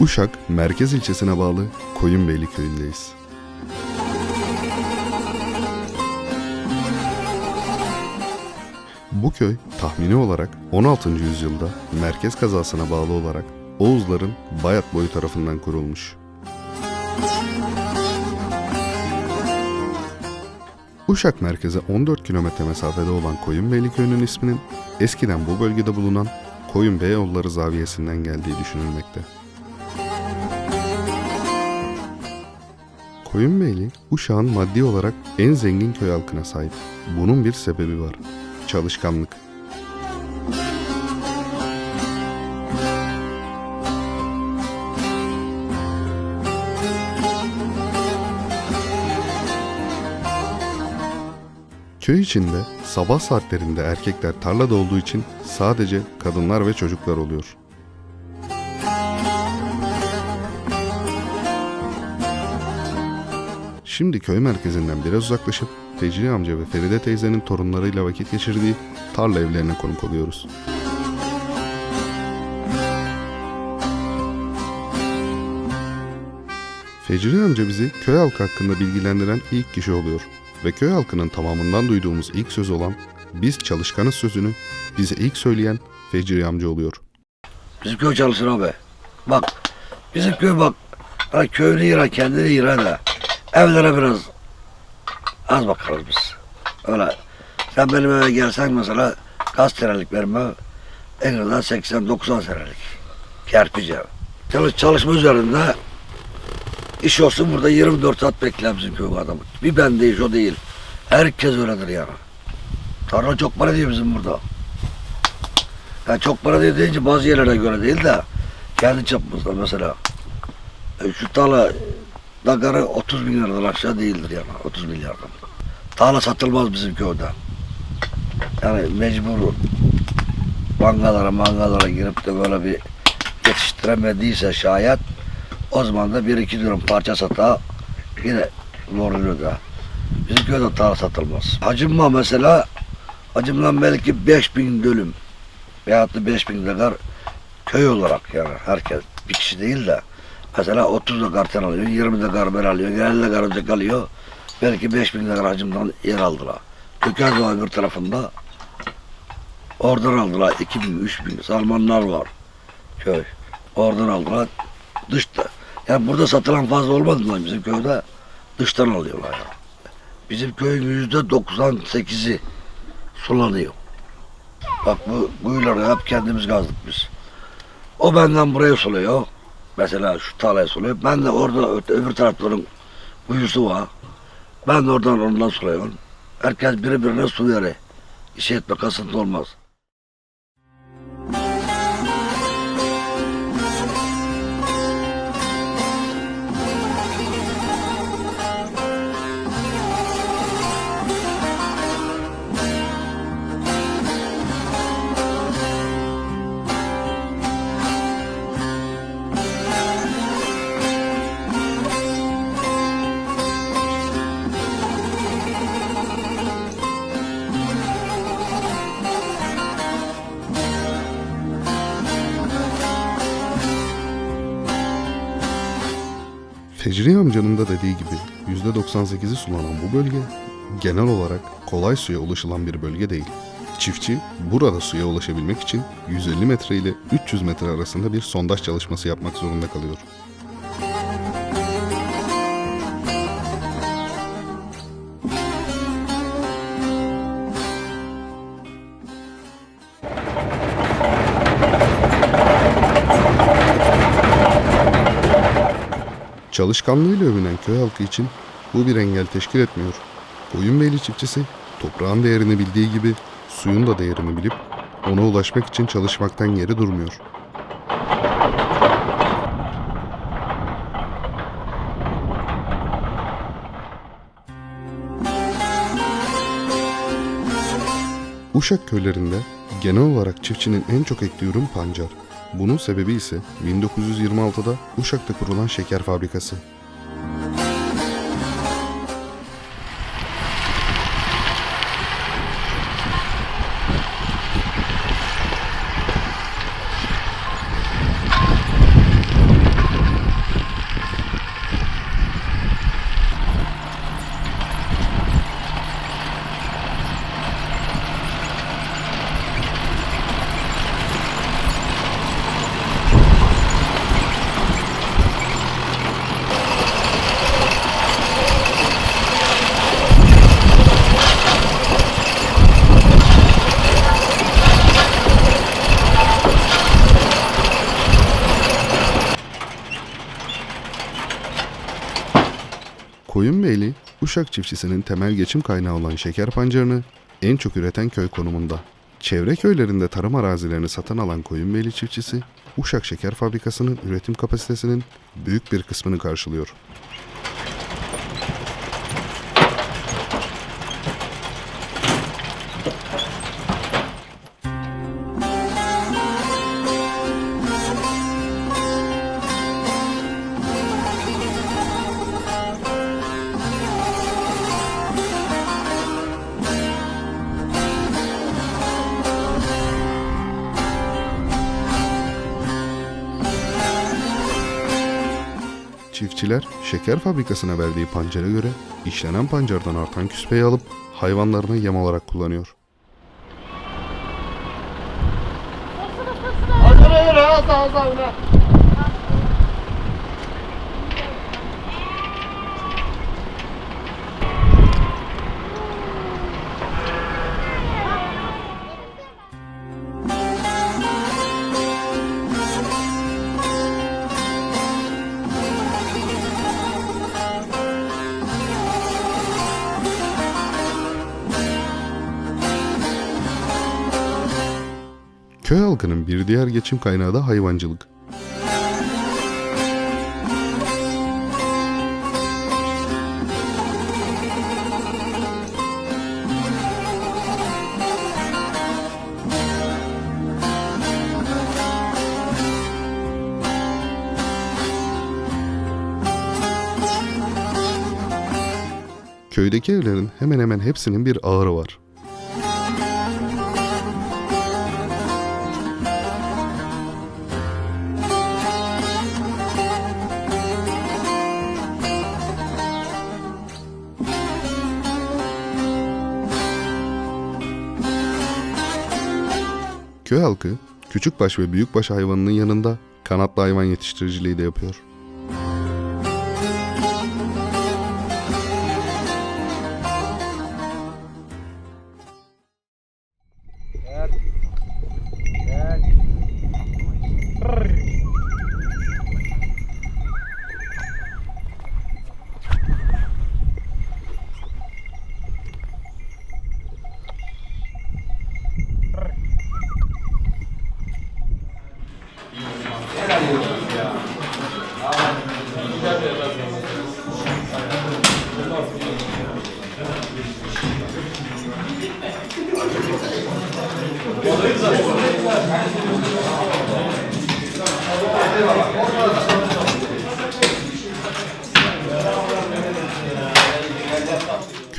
Uşak, merkez ilçesine bağlı Koyunbeyli köyündeyiz. Bu köy tahmini olarak 16. yüzyılda merkez kazasına bağlı olarak Oğuzların Bayat boyu tarafından kurulmuş. Uşak merkeze 14 kilometre mesafede olan Koyunbeyli köyünün isminin eskiden bu bölgede bulunan Koyun Beyoğulları zaviyesinden geldiği düşünülmekte. Koyunbeyli, Uşak'ın maddi olarak en zengin köy halkına sahip. Bunun bir sebebi var. Çalışkanlık. Köy içinde sabah saatlerinde erkekler tarlada olduğu için sadece kadınlar ve çocuklar oluyor. Şimdi köy merkezinden biraz uzaklaşıp Fecri amca ve Feride teyzenin torunlarıyla vakit geçirdiği tarla evlerine konuk oluyoruz. Fecri amca bizi köy halkı hakkında bilgilendiren ilk kişi oluyor ve köy halkının tamamından duyduğumuz ilk söz olan biz çalışkanız sözünü bize ilk söyleyen Fecri amca oluyor. Bizim köy çalışır abi. Bak bizim köy bak. Hani köyünü yıra kendini yıra da. Evlere biraz az bakarız biz. Öyle. Sen benim eve gelsen mesela kaç senelik benim? En azından 80-90 senelik. Kerpiç ev. Çalış, çalışma üzerinde iş olsun burada 24 saat bekler bizim köy adamı. Bir ben değil o değil. Herkes öyledir yani. Tarla çok para diyor bizim burada. Yani çok para değil deyince bazı yerlere göre değil de kendi çapımızda mesela. E, şu tarla dakarı 30 bin liradan aşağı değildir yani 30 milyardan. Tarla satılmaz bizim köyde. Yani mecbur bankalara mangalara girip de böyle bir yetiştiremediyse şayet o zaman da bir iki dönüm parça sata yine vuruluyor da. Bizim köyde tarla satılmaz. Hacımma mesela hacımdan belki 5000 dönüm veyahut da 5000 dekar köy olarak yani herkes bir kişi değil de mesela 30 dekar ten alıyor, 20 dekar ben alıyor, 50 dekar öncek alıyor. Belki 5000 dekar hacimden yer aldılar. Köker öbür tarafında oradan aldılar 2000, 3000 Salmanlar var köy. Oradan aldılar dışta. Yani burada satılan fazla olmadı mı bizim köyde? Dıştan alıyorlar ya. Bizim köyün yüzde 98'i sulanıyor. Bak bu kuyuları hep kendimiz kazdık biz. O benden buraya suluyor. Mesela şu tarlaya suluyor. Ben de orada öte- öbür tarafların kuyusu var. Ben de oradan ondan suluyorum. Herkes birbirine su verir. İş etme kasıntı olmaz. Fecri amcanın da dediği gibi %98'i sulanan bu bölge genel olarak kolay suya ulaşılan bir bölge değil. Çiftçi burada suya ulaşabilmek için 150 metre ile 300 metre arasında bir sondaj çalışması yapmak zorunda kalıyor. Çalışkanlığıyla övünen köy halkı için bu bir engel teşkil etmiyor. Koyunbeyli çiftçisi toprağın değerini bildiği gibi suyun da değerini bilip ona ulaşmak için çalışmaktan geri durmuyor. Uşak köylerinde genel olarak çiftçinin en çok ektiği ürün pancar. Bunun sebebi ise 1926'da Uşak'ta kurulan şeker fabrikası. Koyunbeyli, Uşak çiftçisinin temel geçim kaynağı olan şeker pancarını en çok üreten köy konumunda. Çevre köylerinde tarım arazilerini satın alan Koyunbeyli çiftçisi, Uşak Şeker Fabrikası'nın üretim kapasitesinin büyük bir kısmını karşılıyor. Çiftçiler şeker fabrikasına verdiği pancara göre işlenen pancardan artan küspeyi alıp hayvanlarına yem olarak kullanıyor. Köy halkının bir diğer geçim kaynağı da hayvancılık. Köydeki evlerin hemen hemen hepsinin bir ağırı var. Köy halkı küçükbaş ve büyükbaş hayvanının yanında kanatlı hayvan yetiştiriciliği de yapıyor.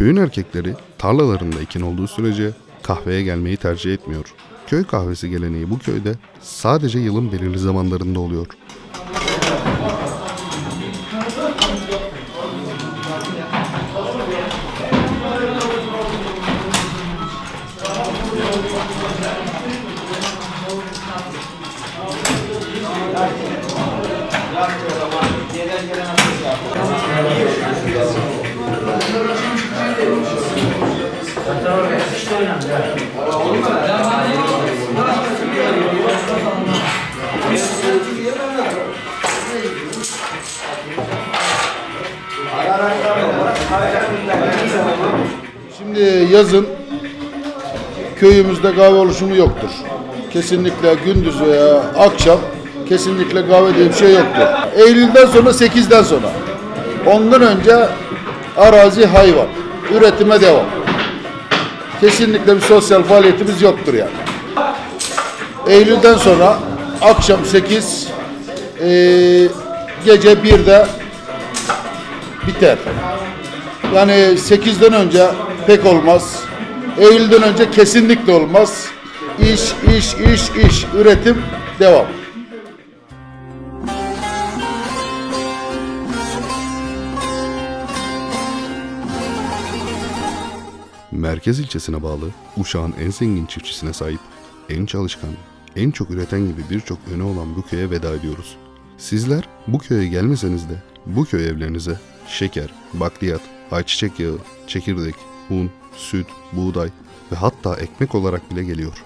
Köyün erkekleri tarlalarında ekin olduğu sürece kahveye gelmeyi tercih etmiyor. Köy kahvesi geleneği bu köyde sadece yılın belirli zamanlarında oluyor. Şimdi yazın köyümüzde kahve oluşumu yoktur. Kesinlikle gündüz veya akşam kesinlikle kahve diye bir şey yoktur. Eylül'den sonra 8'den sonra. Ondan önce arazi hayvan. Üretime devam. Kesinlikle bir sosyal faaliyetimiz yoktur yani. Eylül'den sonra akşam 8 eee, gece 1'de biter. Yani 8'den önce pek olmaz. Eylül'den önce kesinlikle olmaz. İş, iş, iş, iş. Üretim devam. Merkez ilçesine bağlı Uşak'ın en zengin çiftçisine sahip, en çalışkan, en çok üreten gibi birçok yönü olan bu köye veda ediyoruz. Sizler bu köye gelmeseniz de bu köy evlerinize şeker, bakliyat, ayçiçek yağı, çekirdek, un, süt, buğday ve hatta ekmek olarak bile geliyor.